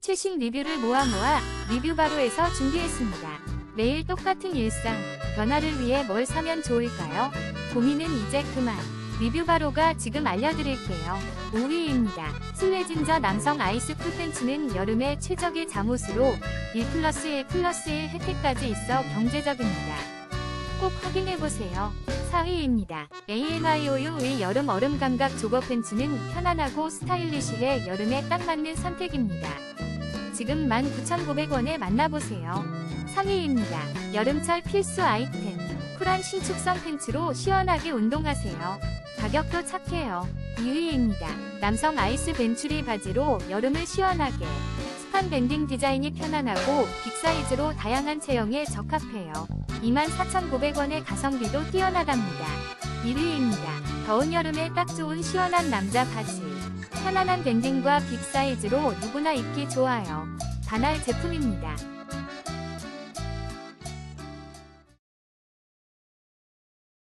최신 리뷰를 모아 모아 리뷰 바로에서 준비했습니다. 매일 똑같은 일상, 변화를 위해 뭘 사면 좋을까요? 고민은 이제 그만. 리뷰 바로가 지금 알려드릴게요. 5위입니다. 슬레진저 남성 아이스 풀팬츠는 여름에 최적의 잠옷으로 1 플러스 1 플러스 1 혜택까지 있어 경제적입니다. 꼭 확인해보세요. 4위입니다. AMIOU의 여름 얼음 감각 조거 팬츠는 편안하고 스타일리시해 여름에 딱 맞는 선택입니다. 지금 19,900원에 만나보세요. 3위입니다. 여름철 필수 아이템. 쿨한 신축성 팬츠로 시원하게 운동하세요. 가격도 착해요. 2위입니다. 남성 아이스 벤츄리 바지로 여름을 시원하게. 스판 밴딩 디자인이 편안하고 빅 사이즈로 다양한 체형에 적합해요. 24,900원의 가성비도 뛰어나답니다. 1위입니다. 더운 여름에 딱 좋은 시원한 남자 바지. 편안한 밴딩과 빅 사이즈로 누구나 입기 좋아요. 반할 제품입니다.